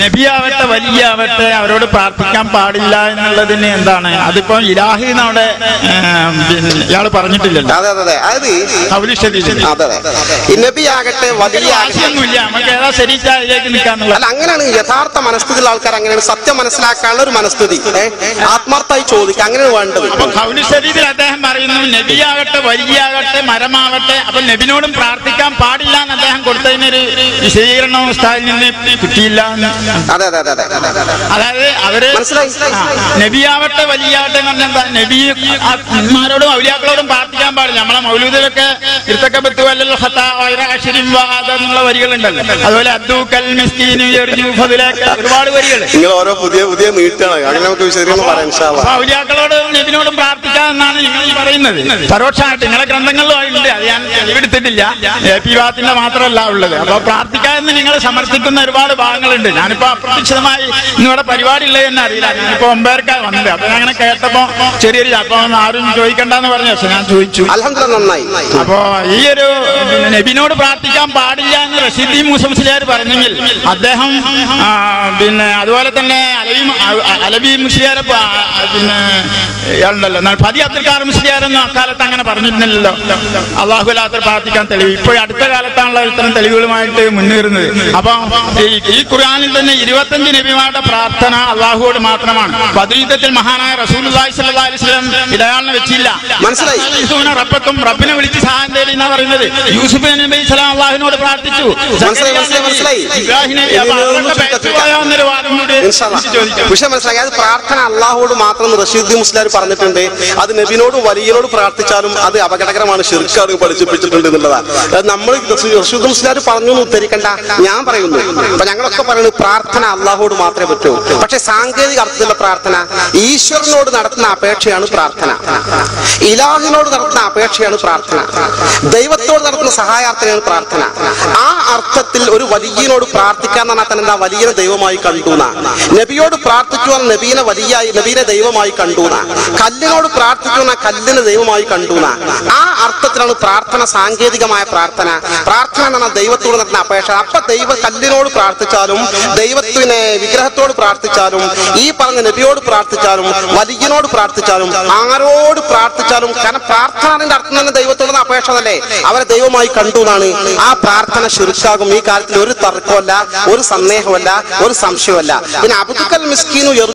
നബിയാവട്ടെ വലിയാവട്ടെ അവരോട് പ്രാർത്ഥിക്കാൻ പാടില്ല എന്നുള്ളതിന് എന്താണ്? അതിപ്പോ ഇലാഹി എന്നവിടെ ഇയാൾ പറഞ്ഞിട്ടില്ലല്ലോ. അതെ അതെ അതെ. അതായത് കൗലിഷത്തിൽ അതെ അതെ. ഈ നബി ആകട്ടെ വലിയ ആകട്ടെ നമുക്ക് ഏതാ ശരിച്ചാ അതിലേക്ക് നിൽക്കാന്നുള്ള അല്ല അങ്ങനെയാണ് യഥാർത്ഥ മനസ്ഥിതിയുള്ള ആൾക്കാർ അങ്ങനെയാണ് സത്യം മനസ്സിലാക്കാനുള്ള ഒരു മനസ്ഥിതി? ആത്മാർത്ഥമായി ചോദിക്കുക അങ്ങനെയാണ് വേണ്ടത്. അപ്പൊ കൗലിശരീരത്തിൽ അദ്ദേഹം പറയുന്നു നബിയാകട്ടെ വലിയാകട്ടെ മരമാവട്ടെ അപ്പൊ നബിനോടും പ്രാർത്ഥിക്കാൻ പാടില്ല എന്ന് അദ്ദേഹം കൊടുത്തതിനൊരു വിശദീകരണവും ഉസ്താദിൽ നിന്ന് കിട്ടിയില്ല എന്ന് അതെ അതെ അതെ അതെ അതെ അതെ അതായത് അവർ ആ, നബിയാവട്ടെ വലിയാവട്ടെ എന്ന് പറഞ്ഞാൽ നബി നബി ഉമ്മാരോടും ഔലിയാക്കളോടും പ്രാർത്ഥിക്കാൻ പാടില്ല. നമ്മളെ മൗലൂദിലൊക്കെ ഇരുത്തക്കബത്ത് എന്നുള്ള വരികളുണ്ടല്ലോ. അതുപോലെ ഒരുപാട് വരികൾ നിങ്ങൾ ഓരോ പുതിയ പുതിയ നീട്ടാണ് അങ്ങനെ നമുക്ക് വിശദീകരണം പറയാം ഇൻഷാ അല്ലാ. ഔലിയാക്കളോടും നബിനോടും പ്രാർത്ഥിക്കാമെന്നാണ് നിങ്ങൾ ഈ പറയുന്നത്. പരോക്ഷമായിട്ട് നിങ്ങളെ ഗ്രന്ഥങ്ങളിലുണ്ട് അത് ഞാൻ തെളിവെടുത്തിട്ടില്ല. എ പി വാത്തിന്റെ മാത്രമല്ല ഉള്ളത്. അപ്പൊ പ്രാർത്ഥിക്കാമെന്ന് നിങ്ങൾ സമർത്ഥിക്കുന്ന ഒരുപാട് ഭാഗങ്ങളുണ്ട്. ഞാനിപ്പോ അപ്രതീക്ഷിതമായി ഇന്നിവിടെ പരിപാടി ഉള്ളത് എന്നെ അറിയില്ല. ഞാനിപ്പോ ഒമ്പേർക്കാണ് വന്നത്. അപ്പൊ അങ്ങനെ കേട്ടപ്പോ ചെറിയൊരു അപ്പൊ ആരും ചോദിക്കണ്ടെന്ന് പറഞ്ഞു. പക്ഷെ ഞാൻ ചോദിച്ചു. നന്നായി. അപ്പോ ഈ ഒരു നബിനോട് പ്രാർത്ഥിക്കാൻ പാടില്ല എന്ന് റഷീദി മുസംസിലാർ പറഞ്ഞെങ്കിൽ അദ്ദേഹം പിന്നെ അതുപോലെ തന്നെ അലവി അലബി മുസ്ലിയാരെ പിന്നെ ഇയാളുണ്ടല്ലോ. എന്നാൽ ഫതി അബ്ദുൽ കാർ മുസ്ലിയാരൊന്നും അക്കാലത്ത് അങ്ങനെ പറഞ്ഞിരുന്നില്ലല്ലോ. അള്ളാഹു അല്ലാത്ത പ്രാർത്ഥിക്കാൻ തെളിവ്. ഇപ്പോൾ അടുത്ത കാലത്താണല്ലോ ഇത്തരം തെളിവുകളുമായിട്ട് മുന്നേറുന്നത്. അപ്പൊ ഈ- ഈ ഖുർആനിൽ തന്നെ ഇരുപത്തഞ്ച് നബിമാരുടെ പ്രാർത്ഥന അള്ളാഹുവോട് മാത്രമാണ്. പതിയുദ്ധത്തിൽ മഹാനായ റസൂൽ ഇടയാളിനെ വെച്ചില്ല. മനസ്സിലായി. റബ്ബക്കും റബ്ബിനെ വിളിച്ച് സഹായം തേടി എന്നാ പറയുന്നത്. യൂസുഫ് നബി ഇസ്ലാം സ്വലാം അള്ളാഹിനോട് പ്രാർത്ഥിച്ചു. ഇബ്രാഹിം നബി വാദം വിഷയം മനസ്സിലായി. അത് പ്രാർത്ഥന അള്ളാഹുവോട് മാത്രം റഷീദ് മുസ്ലാർ പറഞ്ഞിട്ടുണ്ട്. അത് നബിനോടും വലിയനോട് പ്രാർത്ഥിച്ചാലും അത് അപകടകരമാണ്. ഷിർക്കാണ് പഠിപ്പിച്ചിട്ടുണ്ട് എന്നുള്ളതാണ്. നമ്മൾ റഷീദ് മുസ്ലാർ പറഞ്ഞു എന്ന് ഉദ്ധരിക്കണ്ട. ഞാൻ പറയുന്നു. അപ്പൊ ഞങ്ങളൊക്കെ പറയുന്നത് പ്രാർത്ഥന അള്ളാഹുവോട് മാത്രമേ പറ്റൂ. പക്ഷെ സാങ്കേതിക അർത്ഥത്തിലുള്ള പ്രാർത്ഥന ഈശ്വരനോട് നടത്തുന്ന അപേക്ഷയാണ് പ്രാർത്ഥന. ഇലാഹിനോട് നടത്തുന്ന അപേക്ഷയാണ് പ്രാർത്ഥന. ദൈവത്തോട് നടത്തുന്ന സഹായാർത്ഥനയാണ് പ്രാർത്ഥന. ആ അർത്ഥത്തിൽ ഒരു വലിയനോട് പ്രാർത്ഥിക്കാൻ പറഞ്ഞാൽ തന്നെ എന്താ? വലിയ ദൈവമായി കണ്ടു എന്നാ. നബിയോട് പ്രാർത്ഥിച്ചു എന്ന നബീനെ വലിയായി നബീനെ ദൈവമായി കണ്ടു എന്നാ. കല്ലിനോട് പ്രാർത്ഥിച്ചു എന്ന കല്ലിനെ ദൈവമായി കണ്ടു എന്നാ. ആ അർത്ഥത്തിലാണ് പ്രാർത്ഥന സാങ്കേതികമായ പ്രാർത്ഥന. പ്രാർത്ഥന എന്നാണ് ദൈവത്തോട് നടത്തുന്ന അപേക്ഷ. അപ്പൊ ദൈവ കല്ലിനോട് പ്രാർത്ഥിച്ചാലും ദൈവത്തിനെ വിഗ്രഹത്തോട് പ്രാർത്ഥിച്ചാലും ഈ പറഞ്ഞ നബിയോട് പ്രാർത്ഥിച്ചാലും വലിയനോട് പ്രാർത്ഥിച്ചാലും ആരോട് പ്രാർത്ഥിച്ചാലും കാരണം പ്രാർത്ഥനയുടെ അർത്ഥം തന്നെ ദൈവത്തോടുള്ള അപേക്ഷ തന്നെ അവരെ ദൈവമായി കണ്ടു എന്നാണ് ആ പ്രാർത്ഥന ശുരുക്കാകും. ഈ കാര്യത്തിൽ ഒരു തർക്കമല്ല ഒരു സന്ദേഹമല്ല ഒരു സംശയമല്ല بنعبدك المسكين يرجو